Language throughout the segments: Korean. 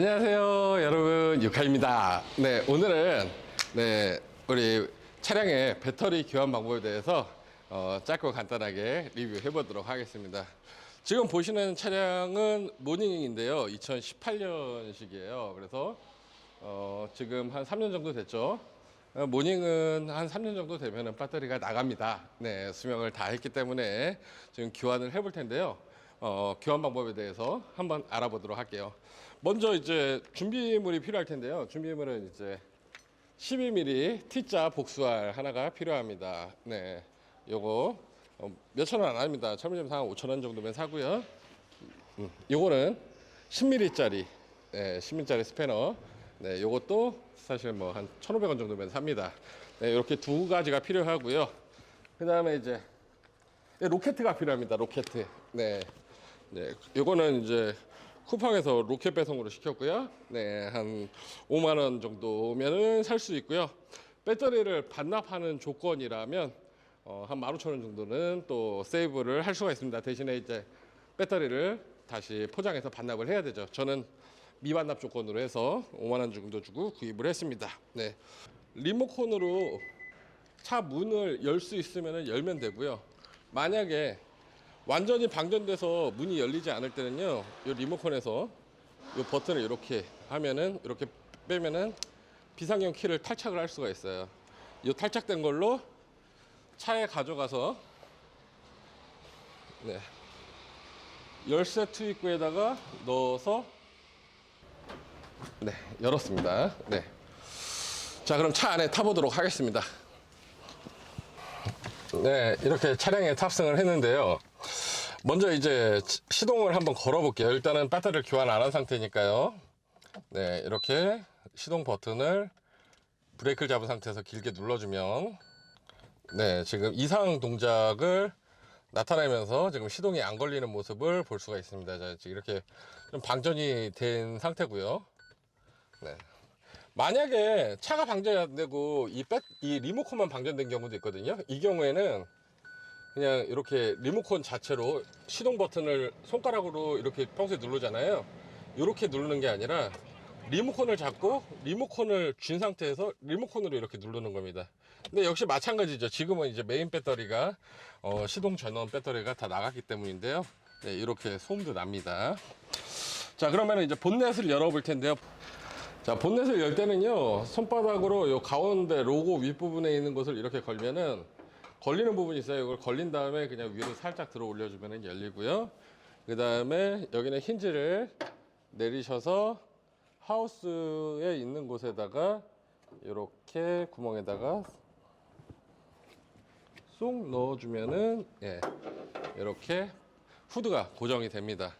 안녕하세요, 여러분. 유카입니다. 네, 오늘은 네, 우리 차량의 배터리 교환 방법에 대해서 어, 짧고 간단하게 리뷰해 보도록 하겠습니다. 지금 보시는 차량은 모닝인데요. 2018년식이에요. 그래서 어, 지금 한 3년 정도 됐죠. 어, 모닝은 한 3년 정도 되면 배터리가 나갑니다. 네, 수명을 다 했기 때문에 지금 교환을 해 볼 텐데요. 어, 교환 방법에 대해서 한번 알아보도록 할게요. 먼저 이제 준비물이 필요할 텐데요. 준비물은 이제 12mm T자 복수알 하나가 필요합니다. 네, 요거 어, 몇천 원 안 합니다. 철물점상 5천 원 정도면 사고요. 음, 요거는 10mm짜리, 네, 10mm짜리 스패너. 네, 요것도 사실 뭐 한 1,500원 정도면 삽니다. 네, 이렇게 두 가지가 필요하고요. 그 다음에 이제 네, 로켓가 필요합니다. 로켓. 네, 네, 요거는 이제 쿠팡에서 로켓 배송으로 시켰고요. 네, 한 5만 원 정도면은 살 수 있고요. 배터리를 반납하는 조건이라면 어, 한 15,000원 정도는 또 세이브를 할 수가 있습니다. 대신에 이제 배터리를 다시 포장해서 반납을 해야 되죠. 저는 미반납 조건으로 해서 5만 원 정도 주고 구입을 했습니다. 네. 리모컨으로 차 문을 열 수 있으면 열면 되고요. 만약에 완전히 방전돼서 문이 열리지 않을 때는요, 이 리모컨에서 이 버튼을 이렇게 하면은 이렇게 빼면은 비상용 키를 탈착을 할 수가 있어요. 이 탈착된 걸로 차에 가져가서 네. 열쇠 투입구에다가 넣어서 네, 열었습니다. 네. 자, 그럼 차 안에 타보도록 하겠습니다. 네, 이렇게 차량에 탑승을 했는데요. 먼저 이제 시- 시동을 한번 걸어 볼게요. 일단은 배터리를 교환 안 한 상태니까요. 네, 이렇게 시동 버튼을 브레이크를 잡은 상태에서 길게 눌러주면 네, 지금 이상 동작을 나타내면서 지금 시동이 안 걸리는 모습을 볼 수가 있습니다. 자, 지금 이렇게 좀 방전이 된 상태고요. 네. 만약에 차가 방전이 안 되고 이, 백, 이 리모컨만 방전된 경우도 있거든요. 이 경우에는 그냥 이렇게 리모컨 자체로 시동 버튼을 손가락으로 이렇게 평소에 누르잖아요. 이렇게 누르는 게 아니라 리모컨을 잡고 리모컨을 쥔 상태에서 리모컨으로 이렇게 누르는 겁니다. 근데 역시 마찬가지죠. 지금은 이제 메인 배터리가 어, 시동 전원 배터리가 다 나갔기 때문인데요. 네, 이렇게 소음도 납니다. 자, 그러면 이제 본넷을 열어 볼 텐데요. 자, 본넷을 열 때는요, 손바닥으로 요 가운데 로고 윗부분에 있는 것을 이렇게 걸면은 걸리는 부분이 있어요. 이걸 걸린 다음에 그냥 위로 살짝 들어 올려주면 열리고요. 그 다음에 여기는 힌지를 내리셔서 하우스에 있는 곳에다가 이렇게 구멍에다가 쏙 넣어주면은 예, 이렇게 후드가 고정이 됩니다.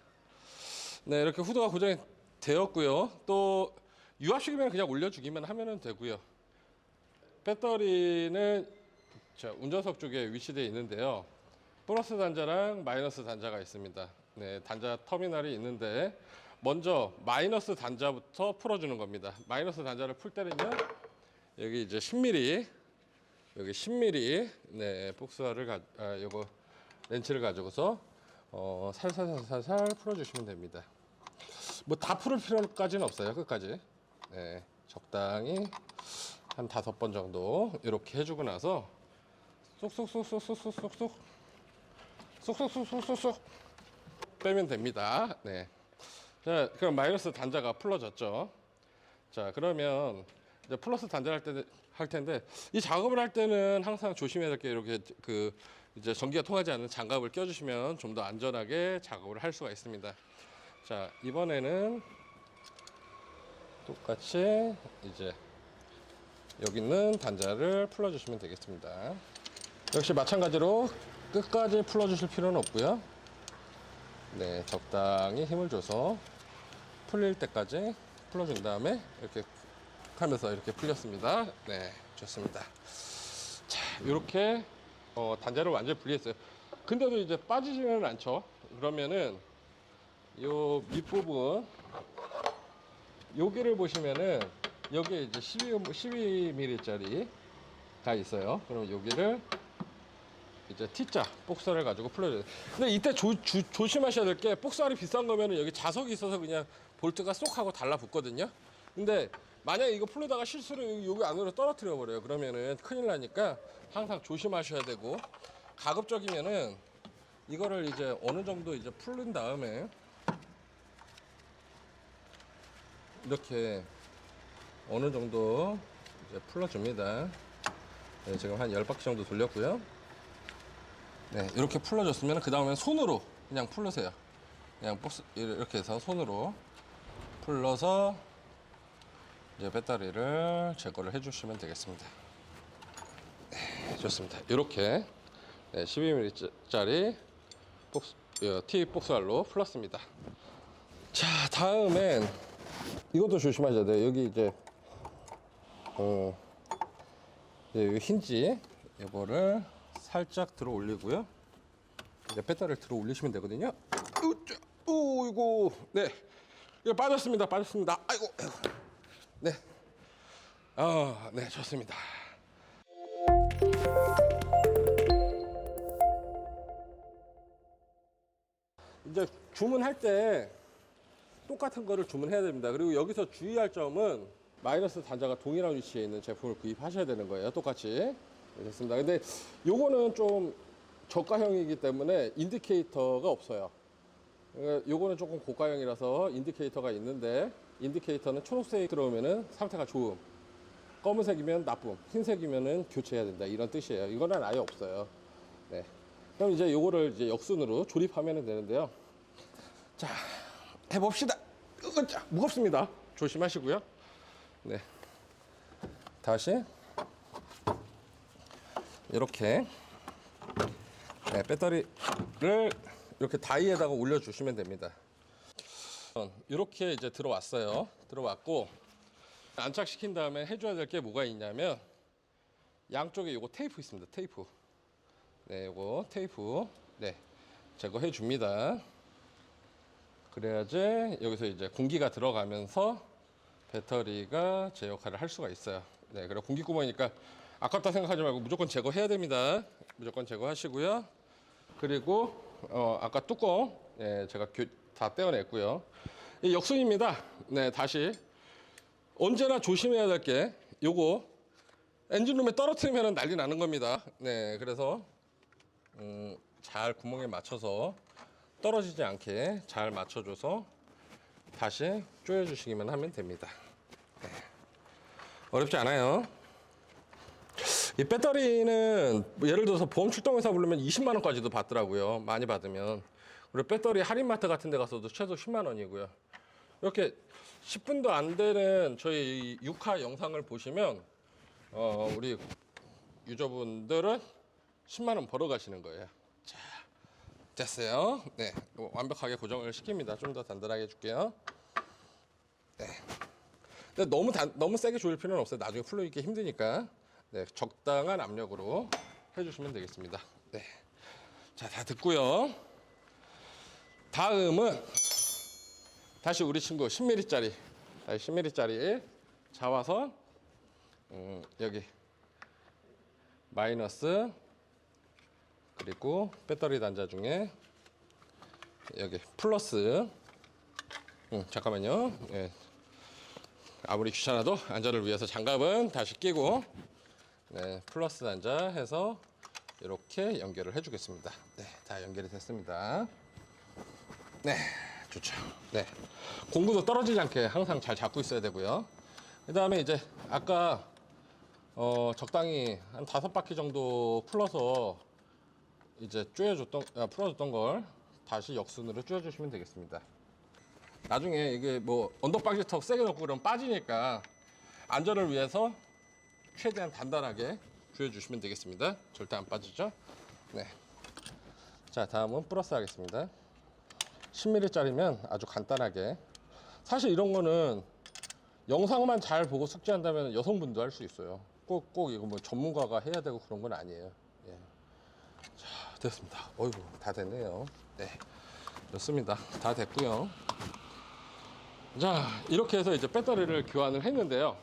네, 이렇게 후드가 고정이 되었고요. 또 유압식이면 그냥 올려주기만 하면 되고요. 배터리는 자, 운전석 쪽에 위치되어 있는데요. 플러스 단자랑 마이너스 단자가 있습니다. 네, 단자 터미널이 있는데 먼저 마이너스 단자부터 풀어주는 겁니다. 마이너스 단자를 풀 때는요. 여기 이제 10mm 여기 10mm 네, 복수화를 가, 아, 요거 렌치를 가지고서 어, 살살살살 풀어주시면 됩니다. 뭐 다 풀을 필요까지는 없어요. 끝까지. 네, 적당히 한 다섯 번 정도 이렇게 해주고 나서 쏙쏙쏙쏙쏙쏙쏙 쏙쏙쏙쏙쏙쏙 빼면 됩니다. 네. 자, 그럼 마이너스 단자가 풀어졌죠. 자, 그러면 이제 플러스 단자를 할, 때, 할 텐데 이 작업을 할 때는 항상 조심해야 될 게 이렇게 그 이제 전기가 통하지 않는 장갑을 껴주시면 좀 더 안전하게 작업을 할 수가 있습니다. 자, 이번에는 똑같이 이제 여기 있는 단자를 풀어주시면 되겠습니다. 역시 마찬가지로 끝까지 풀어주실 필요는 없고요. 네, 적당히 힘을 줘서 풀릴 때까지 풀어준 다음에 이렇게 하면서 이렇게 풀렸습니다. 네, 좋습니다. 자, 이렇게 어, 단자를 완전히 분리했어요. 근데도 이제 빠지지는 않죠. 그러면은 요 밑부분 여기를 보시면은 여기에 이제 12, 12mm짜리가 있어요. 그럼 여기를 이제 T자 복사를 가지고 풀어줘요. 근데 이때 조, 조, 조심하셔야 될 게 복사알이 비싼 거면 은 여기 자석이 있어서 그냥 볼트가 쏙 하고 달라붙거든요. 근데 만약에 이거 풀려다가 실수로 여기- 안으로 떨어뜨려 버려요. 그러면은 큰일 나니까 항상 조심하셔야 되고 가급적이면은 이거를 이제 어느 정도 이제 풀린 다음에 이렇게 어느 정도 이제 풀어줍니다. 네, 지금 한 10바퀴 정도 돌렸고요. 네, 이렇게 풀어줬으면 그 다음에 손으로 그냥 풀으세요. 그냥 복스 이렇게 해서 손으로 풀러서 이제 배터리를 제거를 해주시면 되겠습니다. 네, 좋습니다. 이렇게 네, 12mm짜리 복스, 어, T 복스알로 풀었습니다. 자, 다음엔 이것도 조심하셔야 돼요. 여기 이제 어, 네, 이 힌지 이거를 살짝 들어 올리고요. 이제 배터리를 들어 올리시면 되거든요. 으쌰, 오, 이거 네, 이거 빠졌습니다. 빠졌습니다. 아이고, 아이고. 네, 아, 네, 좋습니다. 이제 주문할 때 똑같은 거를 주문해야 됩니다. 그리고 여기서 주의할 점은 마이너스 단자가 동일한 위치에 있는 제품을 구입하셔야 되는 거예요. 똑같이. 네, 됐습니다. 근데 요거는 좀 저가형이기 때문에 인디케이터가 없어요. 그러니까 요거는 조금 고가형이라서 인디케이터가 있는데 인디케이터는 초록색이 들어오면은 상태가 좋음. 검은색이면 나쁨. 흰색이면은 교체해야 된다. 이런 뜻이에요. 이거는 아예 없어요. 네. 그럼 이제 요거를 이제 역순으로 조립하면 되는데요. 자, 해봅시다. 무겁습니다. 조심하시고요. 네. 다시 이렇게 네, 배터리를 이렇게 다이에다가 올려주시면 됩니다. 이렇게 이제 들어왔어요. 들어왔고 안착시킨 다음에 해줘야 될 게 뭐가 있냐면 양쪽에 요거 테이프 있습니다. 테이프. 네, 요거 테이프. 네, 제거해 줍니다. 그래야지 여기서 이제 공기가 들어가면서 배터리가 제 역할을 할 수가 있어요. 네, 그리고 공기 구멍이니까 아깝다 생각하지 말고 무조건 제거해야 됩니다. 무조건 제거하시고요. 그리고 어, 아까 뚜껑 예, 제가 교- 다 떼어냈고요. 이 역순입니다. 네, 다시 언제나 조심해야 될 게 요거 엔진룸에 떨어뜨리면 난리 나는 겁니다. 네, 그래서 음, 잘 구멍에 맞춰서 떨어지지 않게 잘 맞춰줘서 다시 조여주시기만 하면 됩니다. 네. 어렵지 않아요. 이 배터리는 뭐 예를 들어서 보험 출동회사 부르면 20만 원까지도 받더라고요. 많이 받으면. 그리고 배터리 할인마트 같은 데 가서도 최소 10만 원이고요. 이렇게 10분도 안 되는 저희 이 6화 영상을 보시면 어, 우리 유저분들은 10만 원 벌어 가시는 거예요. 자, 됐어요. 네, 완벽하게 고정을 시킵니다. 좀 더 단단하게 해줄게요. 네. 근데 너무 단, 너무 세게 조일 필요는 없어요. 나중에 풀리기 힘드니까. 네, 적당한 압력으로 해주시면 되겠습니다. 네. 자, 다 듣고요. 다음은 다시 우리 친구 10mm짜리, 다시 10mm짜리 자화선 음, 여기 마이너스 그리고 배터리 단자 중에 여기 플러스 음, 잠깐만요. 예. 아무리 귀찮아도 안전을 위해서 장갑은 다시 끼고 네, 플러스 단자 해서 이렇게 연결을 해주겠습니다. 네, 다 연결이 됐습니다. 네, 좋죠. 네, 공구도 떨어지지 않게 항상 잘 잡고 있어야 되고요. 그 다음에 이제 아까 어, 적당히 한 다섯 바퀴 정도 풀어서 이제 쪼여줬던, 아, 풀어줬던 걸 다시 역순으로 쪼여주시면 되겠습니다. 나중에 이게 뭐 언더박지 턱 세게 넣고 그러면 빠지니까 안전을 위해서 최대한 단단하게 조여주시면 되겠습니다. 절대 안 빠지죠? 네. 자, 다음은 플러스 하겠습니다. 10mm짜리면 아주 간단하게. 사실 이런 거는 영상만 잘 보고 숙지한다면 여성분도 할 수 있어요. 꼭, 꼭 이거 뭐 전문가가 해야 되고 그런 건 아니에요. 예. 자, 됐습니다. 어이구, 다 됐네요. 네. 좋습니다. 다 됐고요. 자, 이렇게 해서 이제 배터리를 교환을 했는데요.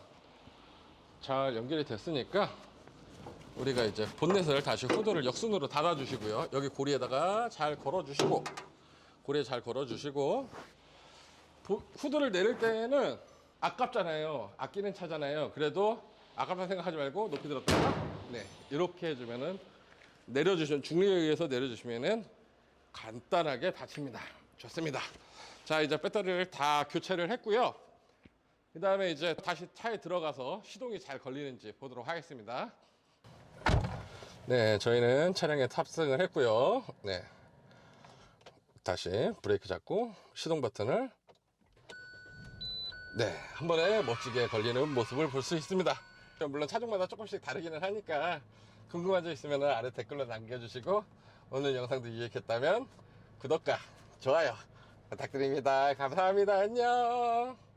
잘 연결이 됐으니까 우리가 이제 본넷을 다시 후드를 역순으로 닫아주시고요. 여기 고리에다가 잘 걸어주시고 고리에 잘 걸어주시고 보- 후드를 내릴 때는 아깝잖아요. 아끼는 차잖아요. 그래도 아깝다 생각하지 말고 높이 들었다가 네 이렇게 해주면은 내려주시면 중력에 의해서 내려주시면은 간단하게 닫힙니다. 좋습니다. 자 이제 배터리를 다 교체를 했고요. 그 다음에 이제 다시 차에 들어가서 시동이 잘 걸리는지 보도록 하겠습니다. 네, 저희는 차량에 탑승을 했고요. 네. 다시 브레이크 잡고 시동 버튼을 네, 한 번에 멋지게 걸리는 모습을 볼 수 있습니다. 물론 차종마다 조금씩 다르기는 하니까 궁금한 점 있으면 아래 댓글로 남겨주시고 오늘 영상도 유익했다면 구독과 좋아요 부탁드립니다. 감사합니다. 안녕.